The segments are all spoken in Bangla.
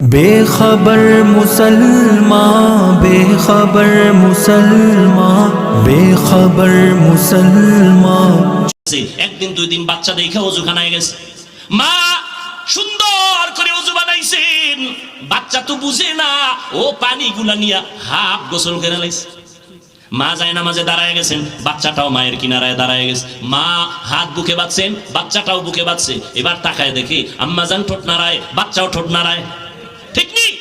বেখবর মুসলমান বেখবর মুসলমান বেখবর মুসলমান। গেছে। একদিন দুই দিন বাচ্চা দেখে অজুখানায় গেছে। মা, সুন্দর করে অজু বানাইছেন। বাচ্চা তো বুঝে না, ও পানিগুলা নিয়ে হাফ গোসল করে লাইছে। মা যায় না মাঝে দাঁড়ায় গেছেন, বাচ্চাটাও মায়ের কিনারায় দাঁড়ায় গেছে। মা হাত বুকে বাঁধছেন, বাচ্চাটাও বুকে বাঁধছে। এবার তাকায় দেখি, আম্মা যান ঠোঁট নাড়ায়, বাচ্চাও ঠোঁট নাড়ায়। ঠিক নেই?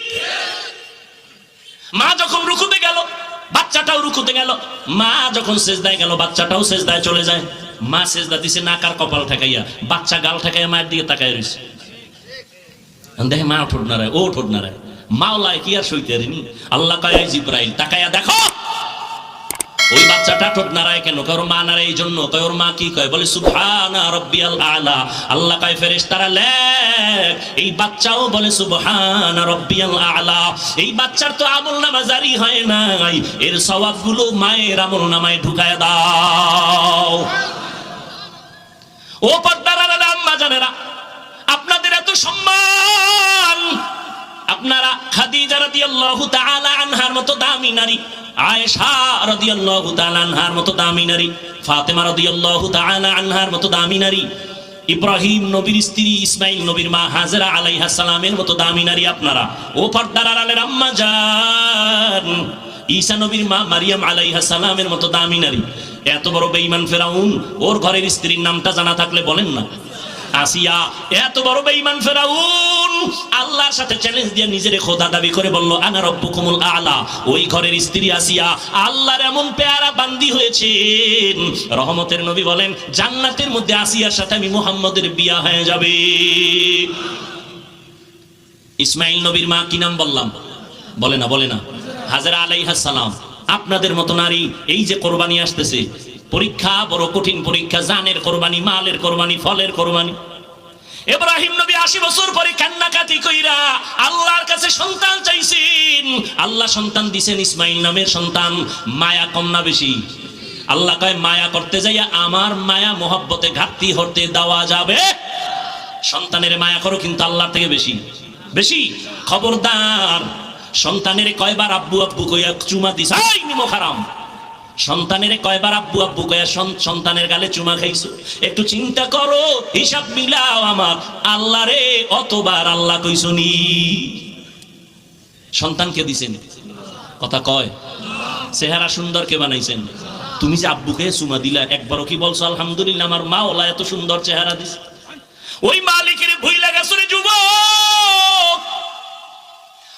মা যখন রুকুতে গেল, বাচ্চাটাও রুকুতে গেল। মা যখন সেজদায় গেল, বাচ্চাটাও সেজদায় চলে যায়। মা সেজদা দিছে নাকার কপাল ঠেকাইয়া, বাচ্চা গাল ঠেকাইয়া মায়ের দিকে তাকায় রয়েছে দেখে মা ঠোঁট নাড়ায়, ও ঠোঁট নাড়ায়। মাওলায় কি আর সইতে নি আল্লাহ কয় জিব্রাইল, তাকাইয়া দেখো। ওই বাচ্চাটা ঠোঁট নাড়ায় কেন? কয় ওর মা নাড়ায় এই জন্য। কয় ওর মা কি কয়? বলে, সুবহানা রব্বিয়াল আলা। আল্লাহ কয়, ফেরেশতারা লেখ, এই বাচ্চাও বলে, সুবহানা রব্বিয়াল আলা। এই বাচ্চার তো আমল নামা জারি হয় নাই। এর সওয়াবগুলো মায়ের আমল নামায় ঢুকায় দাও। ও পর্দারা আম্মা জানেরা, আপনাদের এত সম্মান। আপনারা খাদিজা রাদিয়াল্লাহু তাআলা আনহার মতো দামি নারী, আয়েশা রাদিয়াল্লাহু তাআলা আনহার মতো দামি নারী রাদিয়াল্লাহু তাআলা আনহার মতো দামি নারী, ইব্রাহিম নবীর স্ত্রী ইসমাইল নবীর মা হাজরা আলাইহা সালামের মতো দামি নারী আপনারা। ও পর্দার আড়ালের আম্মা ঈসা নবীর মা মারিয়াম আলাইহা সালামের মতো দামি নারী। এত বড় বেঈমান ফেরাউন, ওর ঘরের স্ত্রীর নামটা জানা থাকলে বলেন না। আসিয়া, এত বড় বেঈমান ফেরাউন আল্লাহর সাথে চ্যালেঞ্জ দিয়ে নিজের খোদা দাবি করে বলল, আনা রব্বুকুমুল আলা। ওই ঘরের স্ত্রী আসিয়া আল্লাহর এমন পেয়ারা বান্দি হয়েছেন। রহমতের নবী বলেন, জান্নাতের মধ্যে আসিয়ার সাথে আমি মুহাম্মদের বিয়া হয়ে যাবে। ইসমাইল নবীর মা কি নাম বললাম? বলে না বলে না। হাজারা আলাইহাস সালাম। আপনাদের মতো নারী, এই যে কোরবানি আসতেছে, পরীক্ষা বড় কঠিন পরীক্ষা, জানের কোরবানি, মালের কোরবানি, ফলের কোরবানি। ইব্রাহিম নবী আশি বছর পরে কান্নাকাটি কইরা আল্লাহর কাছে সন্তান চাইছেন। আল্লাহ সন্তান দিছেন ইসমাইল নামের সন্তান, মায়া কম না বেশি। আল্লাহ কয়, মায়া করতে যাইয়া আমার মায়া মোহব্বতে ঘাটতি হতে দেওয়া যাবে। সন্তানের মায়া করো কিন্তু আল্লাহর থেকে বেশি। বেশি? খবরদার। সন্তানের কয়বার আব্বু আব্বু কইয়া চুমা দিস আই নিমো খারাম সন্তানের কয়বার আব্বু আব্বু কয়া, সন- সন্তানের গালে চুমা খাইছো? একটু চিন্তা করো, হিসাব মিলাও আমার। আল্লাহ রে, অতবার আল্লাহ কইছো কইছনি সন্তানকে দিছেন? কথা কয়। চেহারা সুন্দর কে বানাইছেন? তুমি যে আব্বুকে চুমা দিলা, একবারও কি বলছো, আলহামদুলিল্লাহ, আমার মা ওলা এত সুন্দর চেহারা দিছে। ওই মালিকের ভুই লাগাছো রে যুবক।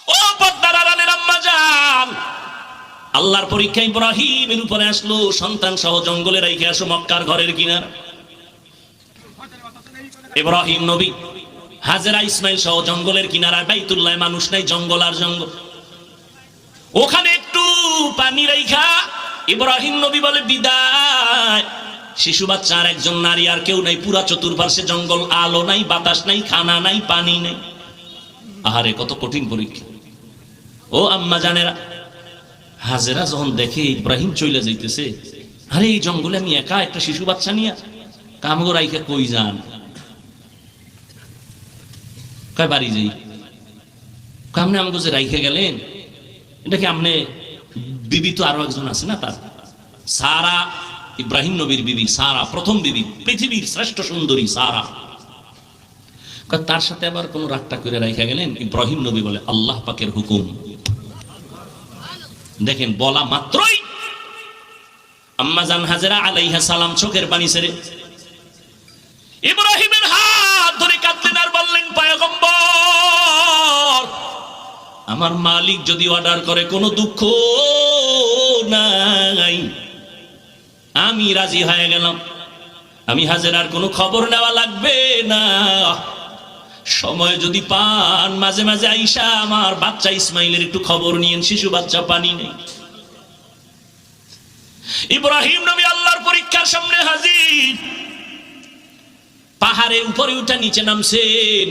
ও পদ্মার আম্মা যান আল্লাহর পরীক্ষা ইব্রাহিমের উপরে আসলো, সন্তান সহ জঙ্গলে রেখে আসো, মক্কার ঘরের কিনার। ইব্রাহিম নবী, হাজেরা ইসমাইল সহ জঙ্গলের কিনারায় বাইতুল্লাহ মানুষ নাই, জঙ্গল আর জঙ্গল। ওখানে একটু পানি রেখা ইব্রাহিম নবী বলে, বিদায়। শিশু বাচ্চা আর একজন নারী, আর কেউ নাই, পুরা চতুর্পার্শ্বে জঙ্গল, আলো নাই, বাতাস নাই, খানা নাই, পানি নাই। আহারে, কত কঠিন পরীক্ষা। ও আম্মা জানেরা হাজেরা যখন দেখে ইব্রাহিম চলে যাইতেছে, আরে, এই জঙ্গলে আমি একা একটা শিশু বাচ্চা নিয়ে কামগো রাইখা কই যান? কয়, বাড়ি যাই। কামনে আমাকে যে রাইখে গেলেন, এটা কি আমনে বিবি তো আরও একজন আছে না তার? সারা, ইব্রাহিম নবীর বিবি, সারা, প্রথম বিবি, পৃথিবীর শ্রেষ্ঠ সুন্দরী, সারা। তার সাথে আবার কোন রাগটা করে রাইখা গেলেন? ইব্রাহিম নবী বলে, আল্লাহ পাকের হুকুম। দেখেন, বলা মাত্রই আম্মা জান হাজেরা আলাইহা সালাম চোখের পানি ছেড়ে, ইব্রাহিমের হাত ধরে কাঁদলেন আর বললেন, পায়গম্বর, আমার মালিক যদি অর্ডার করে, কোনো দুঃখ নাই। আমি রাজি হয়ে গেলাম। আমি হাজেরার কোনো খবর নেওয়া লাগবে না। সময় যদি পান, মাঝে মাঝে আইসা আমার বাচ্চা ইসমাইলের একটু খবর নিয়েন, শিশু বাচ্চা পানি নেই। ইব্রাহিম নবী আল্লাহর পরীক্ষার সামনে হাজির। পাহাড়ে উপরে উঠা নিচে নামছেন।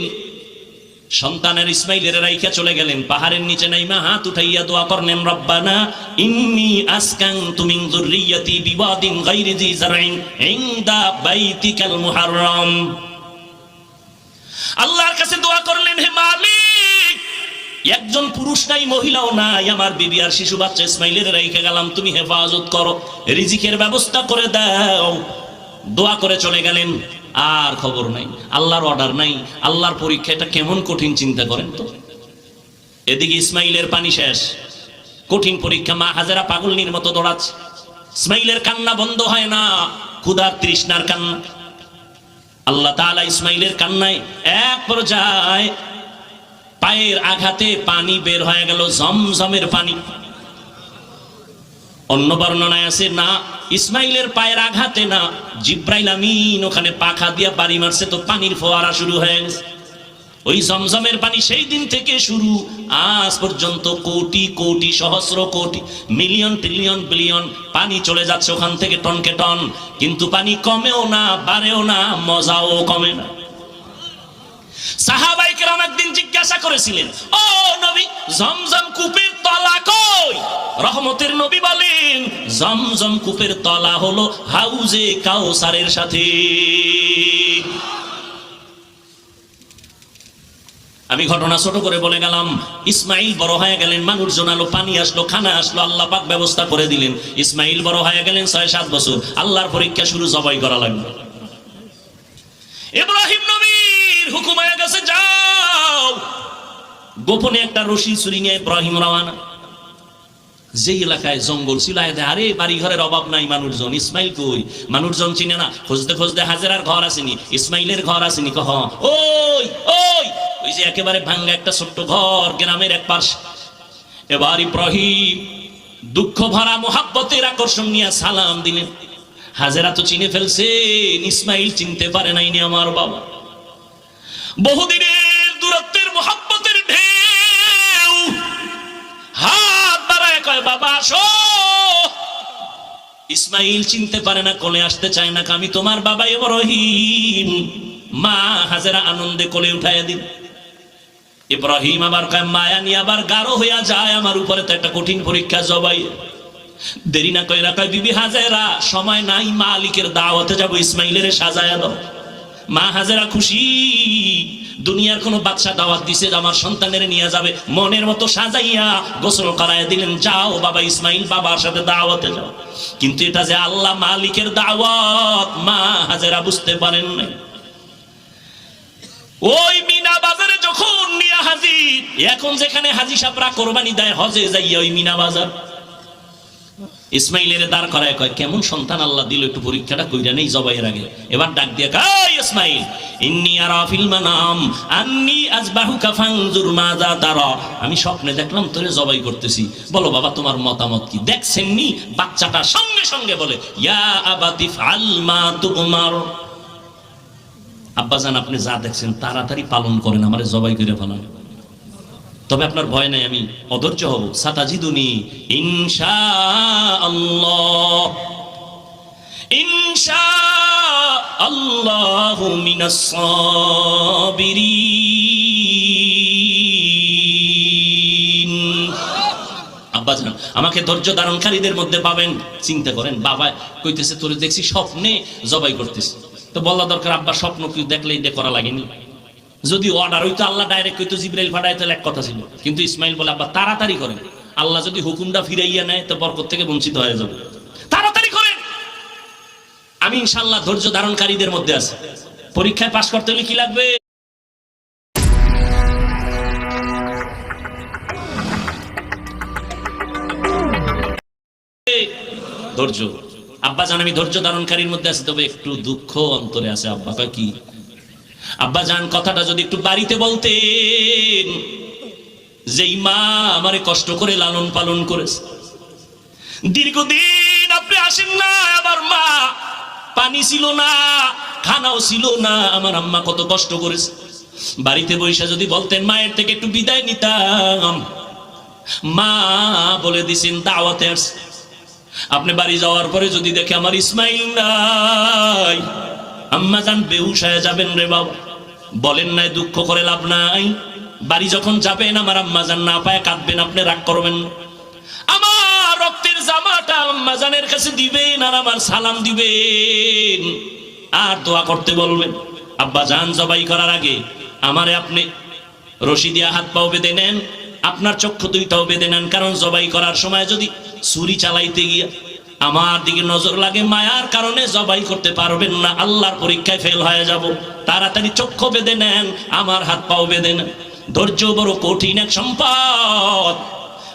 সন্তানের ইসমাইলের রাইখা চলে গেলেন, পাহাড়ের নিচে নাইমা হাত উঠাইয়া দোয়া করলেন, রব্বানা ইন্নি আসকান তুমি যুররিয়াতি বিওয়াদিন গায়রি জি জারইন ইনদা বাইতিকাল মুহাররম। আল্লাহর কাছে দোয়া করলেন, হে মালিক একজন পুরুষ নাই, মহিলাও নাই, আমার বিবি আর শিশু বাচ্চা ইসমাইলের রেখে গেলাম, তুমি হেফাজত করো, রিজিকের ব্যবস্থা করে দাও। দোয়া করে চলে গেলেন, আর খবর নাই, আল্লাহর অর্ডার নাই, আল্লাহর পরীক্ষা এটা কেমন কঠিন চিন্তা করেন তো? এদিকে ইসমাইলের পানি শেষ, কঠিন পরীক্ষা, মা হাজারা পাগলনির মতো দৌড়াচ্ছে, ইসমাইলের কান্না বন্ধ হয় না, ক্ষুধার তৃষ্ণার কান্না। আল্লাহ তালা ইসমাইলের কান্নায় এক পর্যায় পায়ের আঘাতে পানি বের হয়ে গেল জমজমের পানি। অন্য বর্ণনায় আছে, না ইসমাইলের পায়ের আঘাতে না, জিব্রাইল আমিন ওখানে পাখা দিয়া বাড়ি মারছে, তো পানির ফোয়ারা শুরু হয়ে গেছে। ওই জমজমের পানি সেই দিন থেকে শুরু। আজ পর্যন্ত কোটি কোটি, সহস্র কোটি, মিলিয়ন, ট্রিলিয়ন, বিলিয়ন পানি চলে যাচ্ছে ওখান থেকে টনকে টন। কিন্তু পানি কমেও না, বাড়েও না, মজাও কমে না। জিজ্ঞাসা করেছিলেন, ও নবী, জমজম কূপের তলা কই? রহমতের নবী বলেন, জমজম কূপের তলা হলো হাউজে কাউসারের সাথে। আমি ঘটনা ছোট করে বলে গেলাম, ইসমাইল বড় হয়ে গেলেন, মানুষ জোনালো, পানি আসলো, খানা আসলো, আল্লাহ পাক ব্যবস্থা করে দিলেন। ইসমাইল বড় হয়ে গেলেন ছয়, সাত বছর। আল্লাহর পরীক্ষা শুরু জবাই করা লাগল ইব্রাহিম নবীর হুকুম হয়ে গেছে, যাও। গোপনে একটা রশি চুরি নিয়ে ইব্রাহিম রওয়ানা যে এলাকায় জঙ্গল ছিল আরে বাড়ি ঘরের অভাব নাই মানুষজন। ইসমাইল কই? মানুষজন চিনে না। খুঁজতে খুঁজতে হাজারার ঘর আসেনি। ইসমাইলের ঘর আসেনি, কহ, ওই ওই ওই যে একেবারে ভাঙ্গা একটা ছোট্ট ঘর, গ্রামের এক পাশ। এবার ইব্রাহিম দুঃখ ভরা, মোহাব্বতের আকর্ষণ নিয়ে সালাম দিলেন। হাজেরা তো চিনে ফেলছেন ইসমাইল চিনতে পারে নাইনি আমার বাবা। বহুদিনের দূরত্বের, মোহাব্বতের ঢেউ। হাত বাড়ায় কয়, বাবা, আসো। ইসমাইল চিনতে পারে না, কোলে আসতে চায় না, আমি তোমার বাবা ইব্রাহিম। মা হাজেরা আনন্দে কোলে উঠাইয়া দিন ইব্রাহিম আবার মায়া নিয়ে আবার গাঢ় হইয়া যায় আমার উপরে। তো একটা কঠিন পরীক্ষা জবাই। দেরি না কইরা কয়, বিবি হাজেরা, সময় নাই, মালিকের দাওয়াতে যাব, ইসমাইলের সাজায়া দাও। মা হাজেরা খুশি, দুনিয়ার কোন বাচ্চা দাওয়াত দিছে আমার সন্তানের নিয়ে যাবে। মনের মতো সাজাইয়া গোসল করায় দিলেন, যাও বাবা ইসমাইল, বাবার সাথে দাওয়াতে যাও। কিন্তু এটা যে আল্লাহ মালিকের দাওয়াত, মা হাজেরা বুঝতে পারেন নাই। ওই মিনা বাজারে যখন নিয়া হাজির, এখন যেখানে হাজি সাপরা কোরবানি দেয়, হজে যাইয়া ওই মিনা বাজার ইসমাইলের দাঁড় করায় কয়, কেমন সন্তান আল্লাহ দিল, একটু পরীক্ষাটা কইরা নেই জবাইয়ের আগে। এবার ডাক দিয়ে কয় ইসমাইল, ইন্নি আরা ফিল মানাম, আন্নি আজবাহুকা ফানজুর মাযা তারা আমি স্বপ্নে দেখলাম, তোরে জবাই করতেছি। বলো, বাবা, তোমার মতামত কি? দেখছেন নি বাচ্চাটা সঙ্গে সঙ্গে বলে, ইয়া আবাতি ফাল মা তুমার আব্বাজান, আপনি যা দেখছেন তাড়াতাড়ি পালন করেন, আমারে জবাই করে ফেলান। তবে আপনার ভয় নাই, আমি অধৈর্য হব। সাতাজিদুনি ইনশা আল্লাহ ইনশা আল্লাহু মিনাস সাবিরিন আব্বাজান, আমাকে ধৈর্য ধারণকারীদের মধ্যে পাবেন, চিন্তা করেন। বাবা কইতেছে, তোরে দেখছি স্বপ্নে জবাই করতেছে। তো বলা দরকার, আব্বা, স্বপ্ন কি দেখলে এটা করা লাগেনি। যদি অর্ডার হইতো, আল্লাহ ডাইরেক্ট হইতো জিব্রাইল ফাটাই তাহলে এক কথা ছিল। কিন্তু ইসমাইল বলে, আব্বা, তাড়াতাড়ি করেন। আল্লাহ যদি হুকুমটা ফিরাইয়া নেয়, তো বরকত থেকে বঞ্চিত হয়ে যাবে। তাড়াতাড়ি করেন! আমি ইনশাল্লাহ ধৈর্য ধারণকারীদের মধ্যে আছি। পরীক্ষায় পাশ করতে হলে কি লাগবে? ধৈর্য। আব্বা জান আমি ধৈর্য ধারণকারীর মধ্যে আছি, তবে একটু দুঃখ অন্তরে আছে। আব্বা কয় কি? আব্বা জান কথাটা যদি একটু বাড়িতে বলতেন, যেই মা আমারে কষ্ট করে লালন পালন করেছে। দীর্ঘদিন আপনি আসেন না, আমার মা পানি ছিল না, খানাও ছিল না, আমার আম্মা কত কষ্ট করেছে। বাড়িতে বৈশা যদি বলতেন, মায়ের থেকে একটু বিদায় নিতাম। মা বলে দিছেন, দাওয়াতে আসছে। আপনি বাড়ি যাওয়ার পরে যদি দেখে আমার ইসমাইল নাই, আম্মা যান বেহুশ যাবেন রে বাবা। বলেন নাই, দুঃখ করে লাভ নাই। বাড়ি যখন যাবেন, আমার আম্মা যান না পায় কাঁদবেন, আপনি রাগ করবেন আমার রক্তের জামাটা আম্মা জানের কাছে দিবেন আর আমার সালাম দিবেন। আর দোয়া করতে বলবেন, আব্বা জান জবাই করার আগে আমারে আপনি রশি দিয়া হাত পাও বেঁধে নেন। আপনার চক্ষু দুইটাও বেঁধে নেন, কারণ জবাই করার সময় যদি ছুরি চালাইতে গিয়া আমার দিকে নজর লাগে, মায়ার কারণে জবাই করতে পারবেন না, আল্লাহর পরীক্ষায় ফেল হয়ে যাব। তাড়াতাড়ি চক্ষু বেঁধে নেন, আমার হাত পাও বেঁধে নেন। ধৈর্য বড় কঠিন এক সম্পদ।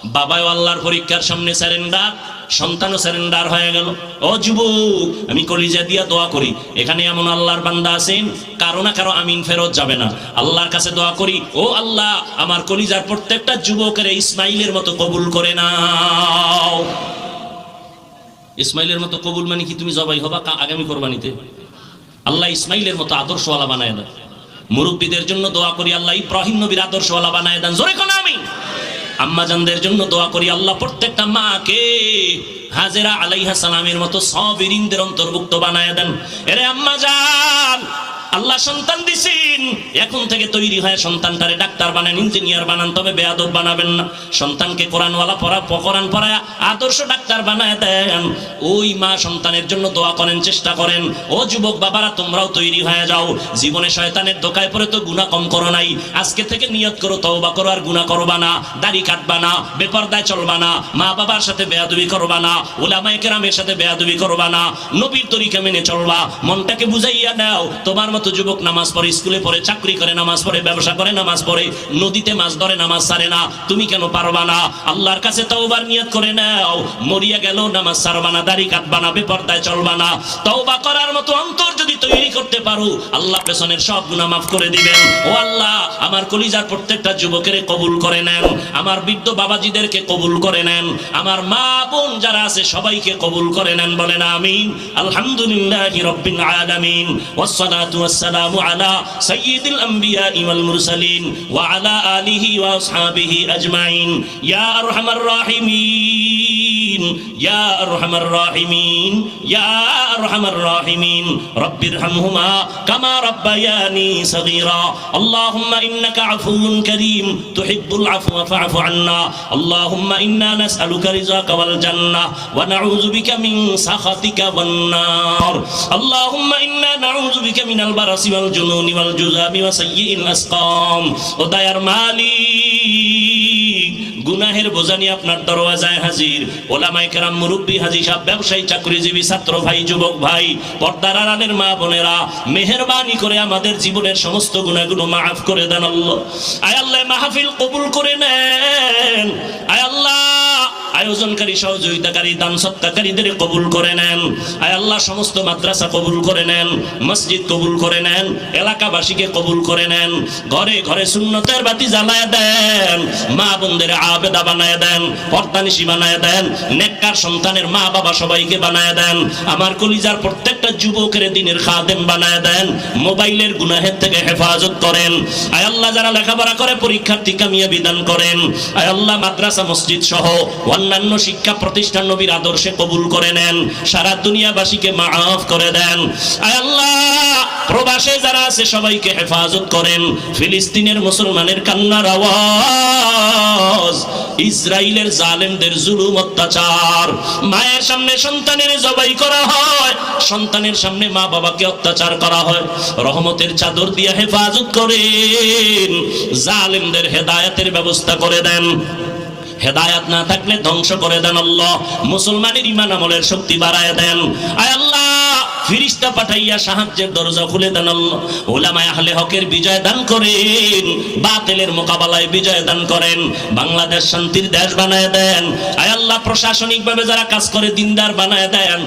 বাবায় আল্লাহর পরীক্ষার সামনে স্যারেন্ডার সন্তানও স্যারেন্ডার হয়ে গেল। ও যুবক, আমি কলিজা দিয়া দোয়া করি। এখানে এমন আল্লাহর বান্দা আছেন, কারও না কারও আমিন ফেরত যাবে না। আল্লাহর কাছে দোয়া করি, ও আল্লাহ, আমার কলিজার প্রত্যেকটা যুবকের ইসমাইলের মতো কবুল করে নাও। ইসমাইলের মতো কবুল মানে কি? তুমি জবাই হবা আগামী কোরবানিতে। আল্লাহ ইসমাইলের মতো আদর্শওয়ালা বানায় দেন মুরব্বীদের জন্য দোয়া করি, আল্লাহ ইব্রাহিম নবীর আদর্শওয়ালা বানায় দেন। জোরে কোন আমি আম্মাজানদের জন্য দোয়া করি, আল্লাহ প্রত্যেকটা মাকে হাজেরা আলাইহা সালামের মতো সব ইরিনদের অন্তর্ভুক্ত বানায় দেন। এরে আম্মাজান! আল্লাহ সন্তান দিছেন। এখন থেকে তৈরি হয় সন্তানটারে ডাক্তার বানান, ইঞ্জিনিয়ার বানান, তবে বেয়াদব বানাবেন না। সন্তানকে কোরআনওয়ালা পড়া, কোরআন পড়ায় আদর্শ ডাক্তার বানায় দেন। ওই মা সন্তানের জন্য দোয়া করেন, চেষ্টা করেন, ও যুবক বাবারা, তোমরাও তৈরি হয়ে যাও। জীবনে শয়তানের দোকায় পড়ে তো গুণা কম করো নাই। আজকে থেকে নিয়ত করো, তওবা করো আর গুণা করবা না। দাড়ি কাটবা না, বেপরদায় চলবা না। মা বাবার সাথে বেয়াদবি করবা না। ওলামায়ে কেরামের সাথে বেয়াদবি করবা না। নবীর তরিকা মেনে চলবা। মনটাকে বুঝাইয়া নাও, তোমার মতো যুবক নামাজ পড়ে, স্কুলে পড়ে, চাকরি করে, নামাজ পড়ে, ব্যবসা করে, নামাজ পড়ে, নদীতে মাছ ধরে, নামাজ সারে না। তুমি কেন পারবা না? আল্লাহর কাছে তওবার নিয়ত করে নাও। মরিয়া গেল, নামাজ সারবা না, দাড়ি কাটবা না, বেপরদায় চলবা না। তওবা করার মতো অন্তর যদি তৈরি করতে পারো, আল্লাহ পেছনের সব গুনাহ মাফ করে দিবেন। ও আল্লাহ, আমার কলিজার প্রত্যেকটা যুবকের কবুল করে নেন। আমার বৃদ্ধ বাবাজিদেরকে কবুল করে নেন। আমার মা বোন যারা আছে, সবাইকে কবুল করে নেন। বলেন আমিন। আলহামদুলিল্লাহি রাব্বিল আলামিন। ওয়াসসালাতু والسلام على سيد الأنبياء والمرسلين وعلى آله وأصحابه أجمعين. يا أرحم الراحمين. يا أرحم الراحمين يا أرحم الراحمين. رب ارحمهما كما ربياني صغيرا. اللهم إنك عفو كريم. تحب العفو فاعف عنا. اللهم إنا نسألك رزاك والجنة ونعوذ بك من سخطك والنار. اللهم إنا نعوذ بك من البرص والجنون والجذام وسيء الأسقام. ودير مالي গুনাহের বোঝা নিয়ে আপনার দরওয়াজায় হাজির। ওলামাই কেরাম মুরব্বী হাজি সাহেব, ব্যবসায়ী, চাকরিজীবী, ছাত্র ভাই, যুবক ভাই, পর্দার আড়ালের মা বোনেরা, মেহরবানি করে আমাদের জীবনের সমস্ত গুণাগুলো মাফ করে দেন আল্লাহ। আয় আল্লাহ, মাহফিল কবুল করে নেন। আয় আল্লাহ আয়োজনকারী, সহযোগিতাকারী, দান সত্তাকারীদের কবুল করে নেন। আয় আল্লাহ, সমস্ত মাদ্রাসা কবুল করে নেন, মসজিদ কবুল করে নেন, এলাকাবাসীকে কবুল করে নেন, ঘরে ঘরে সুন্নতের বাতি জ্বালায় দেন, মা বোনদের আবেদা বানায় দেন, পর্দানিশি বানায় দেন, নেককার সন্তানের মা বাবা সবাইকে বানায় দেন, আমার কলিজার প্রত্যেকটা যুবকের দিনের খাদেম বানায় দেন, মোবাইলের গুনাহের থেকে হেফাজত করেন। আয় আল্লাহ, যারা লেখাপড়া করে, পরীক্ষার্থী কামিয়া বিধান করেন। আয় আল্লাহ, মাদ্রাসা, মসজিদ সহ অন্যান্য শিক্ষা প্রতিষ্ঠান নবীর আদর্শে কবুল করে নেন, সারা দুনিয়াবাসীকে মাফ করে দেন। আল্লাহ, প্রবাসে যারা আছে সবাইকে হেফাজত করেন। ফিলিস্তিনের মুসলমানের কান্নার আওয়াজ ইসরায়েলের জালেমদের জুলুম অত্যাচার। মায়ের সামনে সন্তানের জবাই করা হয়, সন্তানের সামনে মা বাবাকে অত্যাচার করা হয়। রহমতের চাদর দিয়ে হেফাজত করেন, জালেমদের হেদায়েতের ব্যবস্থা করে দেন। হেদায়াত না থাকলে ধ্বংস করে দেন আল্লাহ। মুসলমানের ইমান আমলের শক্তি বাড়ায় দেন। আয় আল্লাহ হকের বিজয় দান করেন মোকাবেলায় বিজয় দান করেন, বাংলাদেশ শান্তির দেশ বানায় দেন। যারা কাজ করে, দিনদার বানায় দেন।